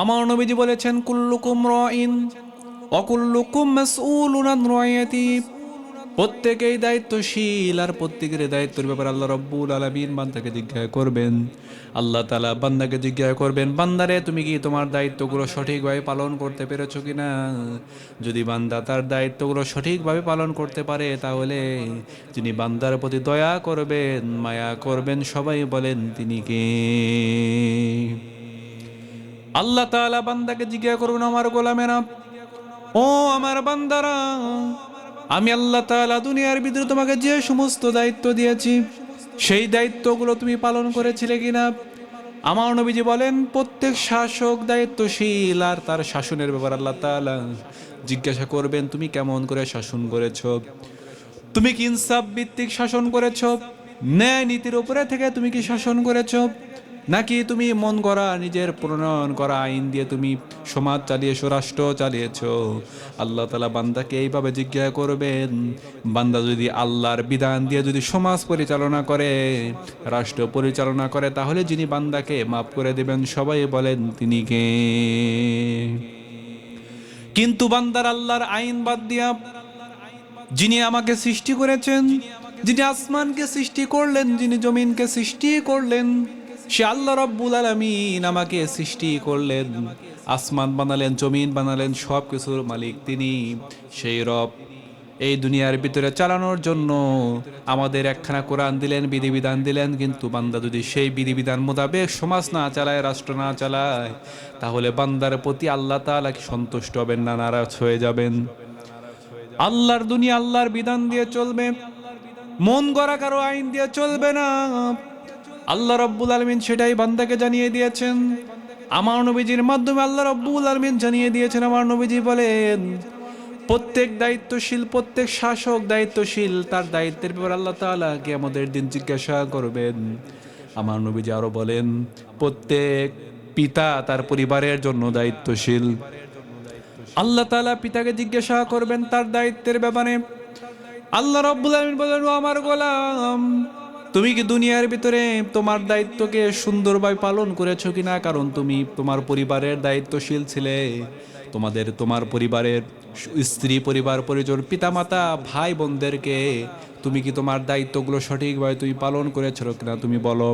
আমার নবীজি বলেছেন, কুল্লুকুম রাইন, অকুল্লুকুম মাসউলুন আন রাইয়াতি। প্রত্যেকেই দায়িত্বশীল আর প্রত্যেকের দায়িত্বের ব্যাপারে আল্লাহ রব্বুল আলমিন বান্দাকে জিজ্ঞাসা করবেন। আল্লাহ তালা বান্দাকে জিজ্ঞাসা করবেন, বান্দারে, তুমি কি তোমার দায়িত্বগুলো সঠিকভাবে পালন করতে পেরেছ কিনা? যদি বান্দা তার দায়িত্বগুলো সঠিকভাবে পালন করতে পারে, তাহলে তিনি বান্দার প্রতি দয়া করবেন, মায়া করবেন, সবাই বলেন, তিনি কে? আল্লাহ তাআলা বান্দাকে জিজ্ঞাসা করবেন, আমার গোলামেরা, ও আমার বান্দারা, আমি আল্লাহ তাআলা দুনিয়ার ভিতরে তোমাকে যে সমস্ত দায়িত্ব দিয়েছি, সেই দায়িত্বগুলো তুমি পালন করেছিলে কিনা? আমার নবীজি বলেন, প্রত্যেক শাসক দায়িত্বশীল আর তার শাসনের ব্যাপার আল্লাহ তাআলা জিজ্ঞাসা করবেন, তুমি কেমন করে শাসন করেছ? তুমি কি ইনসাফ ভিত্তিক শাসন করেছ? ন্যায় নীতির উপরে থেকে তুমি কি শাসন করেছ? নাকি তুমি মন করা নিজের প্রণয়ন করা আইন দিয়ে তুমি সমাজ চালিয়েছো রাষ্ট্র চালিয়েছ? আল্লাহ তালা বান্দাকে এইভাবে জিজ্ঞাসা করবেন, বান্দা যদি আল্লাহর বিধান দিয়ে যদি সমাজ পরিচালনা করে, রাষ্ট্র পরিচালনা করে, তাহলে যিনি বান্দাকে মাফ করে দেবেন, সবাই বলেন তিনি কে? কিন্তু বান্দার আল্লাহর আইন বাদ দিয়া যিনি আমাকে সৃষ্টি করেছেন, যিনি আসমানকে সৃষ্টি করলেন, যিনি জমিনকে সৃষ্টি করলেন সে আল্লাহ রব্বুল আলমিন আমাকে সৃষ্টি করলেন, আসমান বানালেন, জমিন বানালেন সব কিছুর মালিক তিনি। সেই রব এই দুনিয়ার ভিতরে চালানোর জন্য আমাদের একখানা কোরআন দিলেন, বিধিবিধান দিলেন, কিন্তু বান্দা যদি সেই বিধিবিধান মোতাবেক সমাজ না চালায়, রাষ্ট্র না চালায়, তাহলে বান্দার প্রতি আল্লাহ তাআলা কি সন্তুষ্ট হবেন না নারাজ হয়ে যাবেন? আল্লাহর দুনিয়া আল্লাহর বিধান দিয়ে চলবে, মন গড়া কারও আইন দিয়ে চলবে না। আল্লাহ রব্বুল আলমিন সেটাই বান্দাকে জানিয়ে দিয়েছেন। আমার নবীজির মাধ্যমে আল্লাহ রব্বুল আলমিন জানিয়ে দিয়েছেন, আমার নবীজি বলেন, প্রত্যেক দায়িত্বশীল, প্রত্যেক শাসক দায়িত্বশীল, তার দায়িত্বের ব্যাপারে আল্লাহ তাআলা কি আমাদের দিন জিজ্ঞাসা করবেন। আমার নবীজি আরও বলেন, প্রত্যেক পিতা তার পরিবারের জন্য দায়িত্বশীল। আল্লাহ তালা পিতাকে জিজ্ঞাসা করবেন তার দায়িত্বের ব্যাপারে। আল্লাহ রব্বুল আলমিন বলেন, "ও আমার গোলাম তুমি কি দুনিয়ার ভিতরে তোমার দায়িত্বকে সুন্দরভাবে পালন করেছ কি না কারণ তুমি তোমার পরিবারের দায়িত্বশীল ছিলে। তোমাদের, তোমার পরিবারের স্ত্রী, পরিবার, পরিজন, পিতামাতা ভাই বোনদেরকে তুমি কি তোমার দায়িত্বগুলো সঠিকভাবে তুমি পালন করেছ কিনা? তুমি বলো।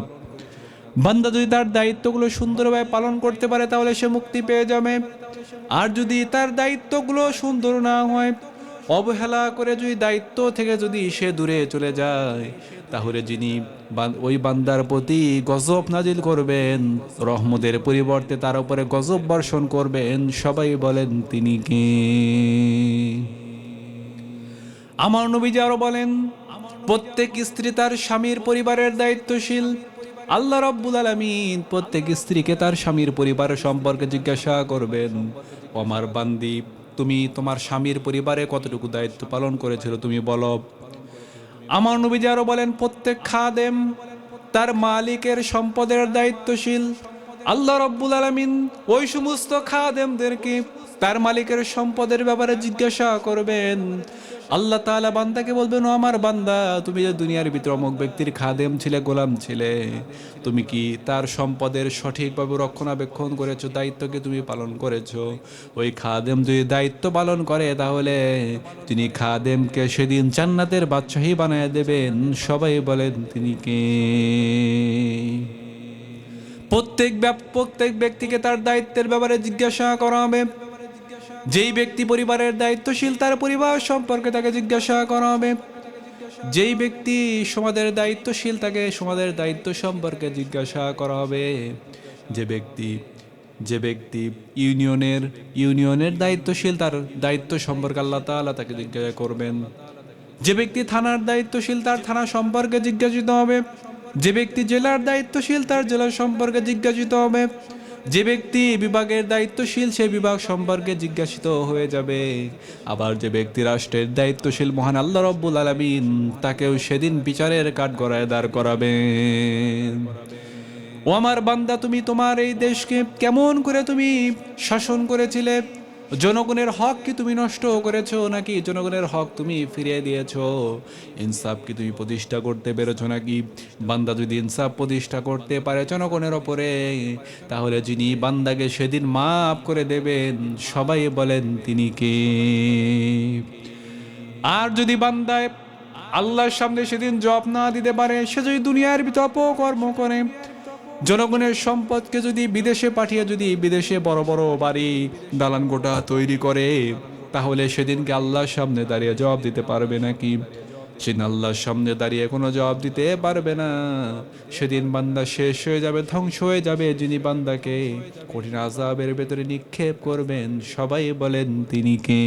বান্দা যদি তার দায়িত্বগুলো সুন্দরভাবে পালন করতে পারে, তাহলে সে মুক্তি পেয়ে যাবে। আর যদি তার দায়িত্বগুলো সুন্দর না হয় অবহেলা করে যদি দায়িত্ব থেকে যদি সে দূরে চলে যায়, তাহলে যিনি ওই বান্দার প্রতি গজব নাজিল করবেন রহমদের পরিবর্তে তার উপরে গজব বর্ষণ করবেন, সবাই বলেন তিনি কে? আমার নবীজি আরও বলেন, প্রত্যেক স্ত্রী তার স্বামীর পরিবারের দায়িত্বশীল। আল্লাহ রব্বুল আলমিন প্রত্যেক স্ত্রীকে তার স্বামীর পরিবারের সম্পর্কে জিজ্ঞাসা করবেন, "ও আমার বান্দি তুমি তোমার স্বামীর পরিবারে কতটুকু দায়িত্ব পালন করেছিল তুমি বলো। আমার নবীজি আরও বলেন, প্রত্যেক খাদেম তার মালিকের সম্পদের দায়িত্বশীল। আল্লাহ রব্বুল আলমিন ওই সমস্ত খাদেমদেরকে তার মালিকের সম্পদের ব্যাপারে জিজ্ঞাসা করবেন। আল্লাহ তাআলা বান্দাকে বলবেন আমার বান্দা, তুমি যে দুনিয়ার ভিতরে অমুক ব্যক্তির খাদেম ছিলে, গোলাম ছিলে, তুমি কি তার সম্পদের সঠিকভাবে রক্ষণাবেক্ষণ করেছ দায়িত্বকে তুমি পালন করেছ? ওই খাদেম যদি দায়িত্ব পালন করে, তাহলে তিনি খাদেমকে সেদিন জান্নাতের বাদশাহী বানায় দেবেন। সবাই বলেন, তিনি কে? প্রত্যেক প্রত্যেক ব্যক্তিকে তার দায়িত্বের ব্যাপারে জিজ্ঞাসা করা হবে। যেই ব্যক্তি পরিবারের দায়িত্বশীল, তার পরিবার সম্পর্কে তাকে জিজ্ঞাসা করা হবে। যেই ব্যক্তি সমাজের দায়িত্বশীল, তাকে সমাজের দায়িত্ব সম্পর্কে জিজ্ঞাসা করা হবে। যে ব্যক্তি যে ব্যক্তি ইউনিয়নের ইউনিয়নের দায়িত্বশীল, তার দায়িত্ব সম্পর্কে আল্লাহ তাআলা তাকে জিজ্ঞাসা করবেন। যে ব্যক্তি থানার দায়িত্বশীল, তার থানা সম্পর্কে জিজ্ঞাসিত হবে। যে ব্যক্তি জেলার দায়িত্বশীল, তার জেলা সম্পর্কে জিজ্ঞাসিত হবে। যে ব্যক্তি বিভাগের দায়িত্বশীল সেই বিভাগ সম্পর্কে জিজ্ঞাসিত হয়ে যাবে। আবার যে ব্যক্তি রাষ্ট্রের দায়িত্বশীল, মহান আল্লাহ রব্বুল আলমিন, তাকেও সেদিন বিচারের কাঠ গড়ায় দাঁড় করাবেন। ও আমার বান্দা, তুমি তোমার এই দেশকে কেমন করে তুমি শাসন করেছিলে? জনগণের হক কি তুমি নষ্ট করেছ নাকি জনগণের হক তুমি ফিরিয়ে দিয়েছ? ইনসাফ কি তুমি প্রতিষ্ঠা করতে পেরেছ নাকি? বান্দা যদি ইনসাফ প্রতিষ্ঠা করতে পারে জনগণের ওপরে, তাহলে যিনি বান্দাকে সেদিন মাফ করে দেবেন, সবাই বলেন তিনি কে? আর যদি বান্দায় আল্লাহর সামনে সেদিন জব না দিতে পারে, সে যদি দুনিয়ার ভিতর অপকর্ম করে জনগণের সম্পদকে যদি বিদেশে পাঠিয়ে যদি বিদেশে বড় বড় বাড়ি, দালান গোটা তৈরি করে, তাহলে সেদিনকে আল্লাহর সামনে দাঁড়িয়ে জবাব দিতে পারবে নাকি? সেদিন আল্লাহর সামনে দাঁড়িয়ে কোনো জবাব দিতে পারবে না। সেদিন বান্দা শেষ হয়ে যাবে, ধ্বংস হয়ে যাবে। যিনি বান্দাকে কঠিন আজাবের ভেতরে নিক্ষেপ করবেন, সবাই বলেন, তিনি কে?